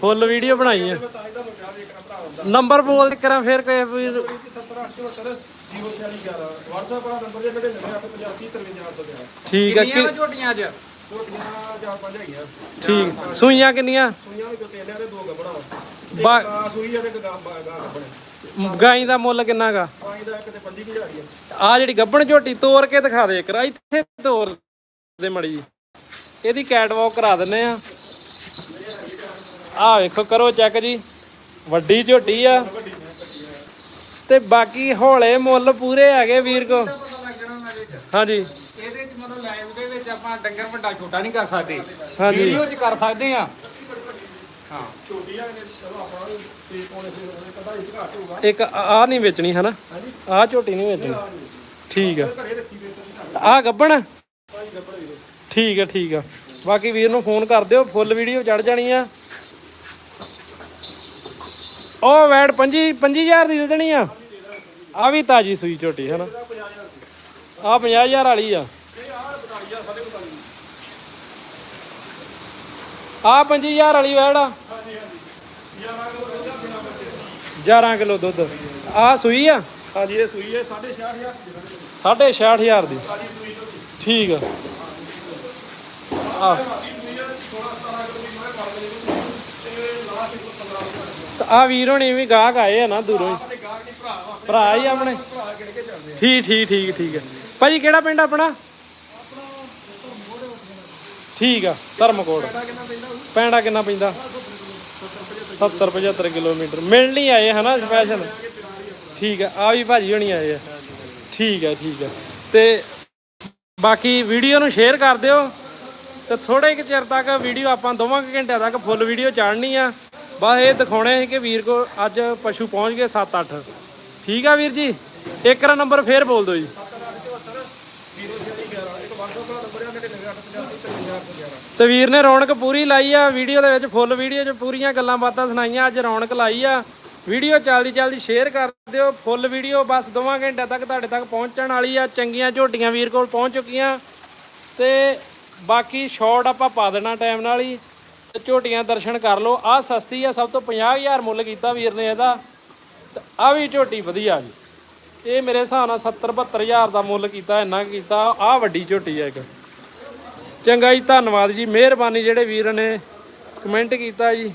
Full video ਬਣਾਈ ਆ। Number ਬੋਲ ਕਰਾਂ ਫਿਰ ਕੋਈ ਵੀਰ 70874 0411 WhatsApp ਵਾਲਾ ਨੰਬਰ ਜੇ ਮੇਰੇ 9885 ਠੀਕ ਆ ਕਿ ਝੋਟੀਆਂ ਅੱਜ? ਠੀਕ ਸੂਈਆਂ ਕਿੰਨੀਆਂ? ਦੋ ਗਾਈ ਦਾ ਮੁੱਲ ਕਿੰਨਾ ਗਾ? ਪਾਣੀ ਦਾ ਇੱਕ ਤੇ 25000 ਹੀ ਆ ਜਿਹੜੀ ਗੱਬਣ ਝੋਟੀ ਤੋੜ ਕੇ ਦਿਖਾ ਦੇ ਕਰਾ ਇੱਥੇ ਤੋੜ ਦੇ ਮੜੀ ਇਹਦੀ ਕੈਟਵਾਕ ਕਰਾ ਦਿੰਨੇ ਆ। ਆ ਵੇਖੋ ਕਰੋ ਚੈੱਕ ਜੀ। ਵੱਡੀ ਝੋਟੀ ਆ। ਤੇ ਬਾਕੀ ਹੌਲੇ ਮੁੱਲ ਪੂਰੇ ਹੈਗੇ ਵੀਰ ਕੋ। ਹਾਂਜੀ। ਇਹਦੇ ਚ ਮਤਲਬ ਲਾਈਵ ਦੇ ਵਿੱਚ ਆਪਾਂ ਡੰਗਰ ਵੱਡਾ ਛੋਟਾ ਨਹੀਂ ਕਰ ਸਕਦੇ। ਹਾਂਜੀ। ਵੀਡੀਓ ਚ ਕਰ ਸਕਦੇ ਆ। ਹਾਂ। ਛੋਟੀ ਆ ਇਹਨੇ ਚਲੋ ਆਪਾਂ ਨੂੰ ਤੇ ਪੌਣੇ ਤੇ ਉਹਨੇ ਪਤਾ ਇਸ ਘਾਟ ਹੋਊਗਾ ਇੱਕ ਆ ਨਹੀਂ ਵੇਚਣੀ। ਹਨਾ ਆ। ਝੋਟੀ ਨਹੀਂ ਵੇਚਣੀ ਠੀਕ ਆ ਆ ਗੱਬਣ? ਠੀਕ ਆ ਠੀਕ ਆ। ਬਾਕੀ ਵੀਰ ਨੂੰ ਫੋਨ ਕਰ ਦਿਓ ਫੁੱਲ ਵੀਡੀਓ ਚੜ ਜਾਣੀ ਆ। ਉਹ ਵੈਟ 25 25000 ਦੀ ਦੇ ਦੇਣੀ ਆ। ਆ ਵੀ ਤਾਜੀ ਸੂਈ ਝੋਟੀ ਹੈ ਨਾ ਆ 50000 ਵਾਲੀ ਆ। ਆ 25000 ਵਾਲੀ ਵੈੜ ਆ। 11 ਕਿਲੋ ਦੁੱਧ। ਆ ਸੂਈ ਆ? ਹਾਂਜੀ ਇਹ ਸੂਈ ਹੈ 66500 ਸਾਢੇ 66000 ਦੀ। ਠੀਕ ਆ। ਆ। ਆ ਵੀਰ ਹੋਣੀ ਵੀ ਗਾਹਕ ਆਏ ਆ ਨਾ ਦੂਰੋਂ ਹੀ। ਭਰਾ ਹੀ ਆਪਣੇ। ਠੀਕ ਠੀਕ ਠੀਕ ਠੀਕ ਹੈ ਭਾਜੀ, ਕਿਹੜਾ ਪਿੰਡ ਆਪਣਾ? ਠੀਕ ਆ, ਧਰਮਕੋਟ। ਪੈਂਡਾ ਕਿੰਨਾ ਪੈਂਦਾ? 70 75 ਕਿਲੋਮੀਟਰ। ਮਿਲਣ ਨਹੀਂ ਆਏ ਹਨਾ ਸਪੈਸ਼ਲ ਠੀਕ ਆ ਆ ਵੀ ਭਾਜੀ ਹੋਣੀ ਆਏ ਆ। ਠੀਕ ਹੈ ਠੀਕ ਹੈ ਤੇ ਬਾਕੀ ਵੀਡੀਓ ਨੂੰ ਸ਼ੇਅਰ ਕਰ ਦਿਓ। ਤੇ ਥੋੜੇ ਕੁ ਚਿਰ ਤੱਕ ਵੀਡੀਓ ਆਪਾਂ ਦੋਵਾਂ ਕੁ ਘੰਟਿਆਂ ਤੱਕ ਫੁੱਲ ਵੀਡੀਓ ਚਾੜਨੀ ਆ। ਬਸ ਇਹ ਦਿਖਾਉਣੇ ਸੀ ਕਿ ਵੀਰ ਕੋ ਅੱਜ ਪਸ਼ੂ ਪਹੁੰਚ ਗਏ 7-8 ਠੀਕ ਆ ਵੀਰ ਜੀ? ਇੱਕ ਰਾ ਨੰਬਰ ਫੇਰ ਬੋਲ ਦਿਓ ਜੀ। ਤੇ ਵੀਰ ਨੇ ਰੌਣਕ ਪੂਰੀ ਲਾਈ ਆ, ਵੀਡੀਓ ਦੇ ਵਿੱਚ ਫੁੱਲ ਵੀਡੀਓ 'ਚ ਪੂਰੀਆਂ ਗੱਲਾਂ ਬਾਤਾਂ ਸੁਣਾਈਆਂ, ਅੱਜ ਰੌਣਕ ਲਾਈ ਆ। ਵੀਡੀਓ ਚੱਲਦੀ ਚੱਲਦੀ ਸ਼ੇਅਰ ਕਰ ਦਿਓ, ਫੁੱਲ ਵੀਡੀਓ ਬਸ ਦੋਵਾਂ ਘੰਟਿਆਂ ਤੱਕ ਤੁਹਾਡੇ ਤੱਕ ਪਹੁੰਚਣ ਵਾਲੀ ਆ, ਚੰਗੀਆਂ ਝੋਟੀਆਂ ਵੀਰ ਕੋਲ ਪਹੁੰਚ ਚੁੱਕੀਆਂ। ਤੇ ਬਾਕੀ ਸ਼ਾਰਟ ਆਪਾਂ ਪਾ ਦੇਣਾ ਟਾਈਮ ਨਾਲ ਹੀ। ਤੇ ਝੋਟੀਆਂ ਦਰਸ਼ਨ ਕਰ ਲਓ। ਆ ਸਸਤੀ ਆ, ਸਭ ਤੋਂ 50000 ਮੁੱਲ ਕੀਤਾ ਵੀਰ ਨੇ ਇਹਦਾ। ਤੇ ਆ ਵੀ ਝੋਟੀ ਵਧੀਆ ਜੀ। ਇਹ ਮੇਰੇ ਹਿਸਾਬ ਨਾਲ 70 72000 ਦਾ ਮੁੱਲ ਕੀਤਾ, ਇੰਨਾ ਕੁ ਕੀਤਾ। ਆ ਵੱਡੀ ਝੋਟੀ ਆ ਇੱਕ। ਚੰਗਾ ਜੀ, ਧੰਨਵਾਦ ਜੀ। ਮਿਹਰਬਾਨੀ ਜਿਹੜੇ ਵੀਰ ਨੇ ਕਮੈਂਟ ਕੀਤਾ ਜੀ।